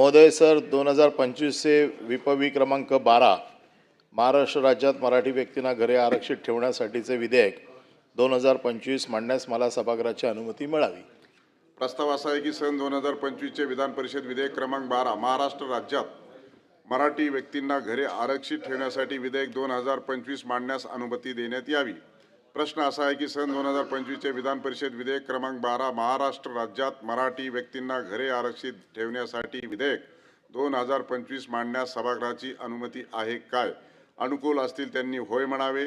महोदय सर दोन हजार पंचवीसचे विपवी क्रमांक बारा महाराष्ट्र राज्यात मराठी व्यक्तींना घरे आरक्षित ठेवण्यासाठीचे विधेयक दोन हजार पंचवीस मांडण्यास मला सभागृहाची अनुमती मिळावी. प्रस्ताव असा आहे की सन दोन हजार पंचवीसचे विधान परिषद विधेयक क्रमांक बारा महाराष्ट्र राज्यात मराठी व्यक्तींना घरे आरक्षित ठेवण्यासाठी विधेयक दोन हजार पंचवीस मांडण्यास अनुमती देण्यात यावी. प्रश्न असा आहे की सन दोन हजार पंचवीसचे विधान परिषद विधेयक क्रमांक बारा महाराष्ट्र राज्यात मराठी व्यक्तींना घरे आरक्षित ठेवण्यासाठी विधेयक दोन हजार पंचवीस मांडण्यास सभागृहाची अनुमती आहे काय? अनुकूल असतील त्यांनी होय म्हणावे.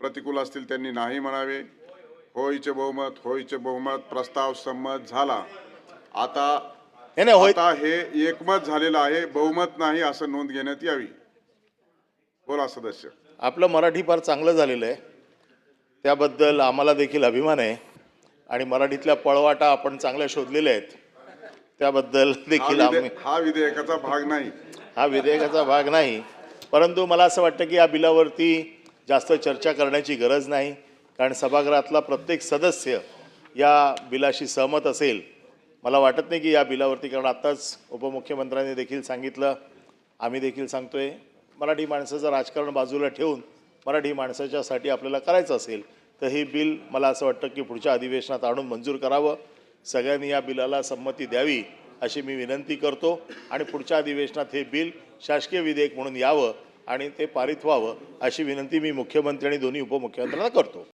प्रतिकूल असतील त्यांनी नाही म्हणावे. होयचे बहुमत होयचे बहुमत प्रस्ताव संमत झाला. आता आता हे एकमत झालेलं आहे बहुमत नाही असं नोंद घेण्यात यावी. बोला सदस्य. आपलं मराठी फार चांगलं झालेलं आहे. त्याबद्दल आम्हाला देखील अभिमान आहे. आणि मराठीतल्या पळवाटा आपण चांगल्या शोधलेल्या आहेत. त्याबद्दल देखील आम्ही हा विधेयकाचा भाग नाही. हा विधेयकाचा भाग नाही. परंतु मला असं वाटतं की या बिलावरती जास्त चर्चा करण्याची गरज नाही. कारण सभागृहातला प्रत्येक सदस्य या बिलाशी सहमत असेल. मला वाटत नाही की या बिलावरती कारण आत्ताच उपमुख्यमंत्र्यांनी देखील सांगितलं. आम्ही देखील सांगतोय मराठी माणसाचं राजकारण बाजूला ठेवून मराठी माणसाच्यासाठी आपल्याला करायचं असेल तर हे बिल मला असं वाटतं की पुढच्या अधिवेशनात आणून मंजूर करावं. सगळ्यांनी या बिलाला संमती द्यावी अशी मी विनंती करतो. आणि पुढच्या अधिवेशनात हे बिल शासकीय विधेयक म्हणून यावं आणि ते पारित व्हावं अशी विनंती मी मुख्यमंत्री आणि दोन्ही उपमुख्यमंत्र्यांना करतो.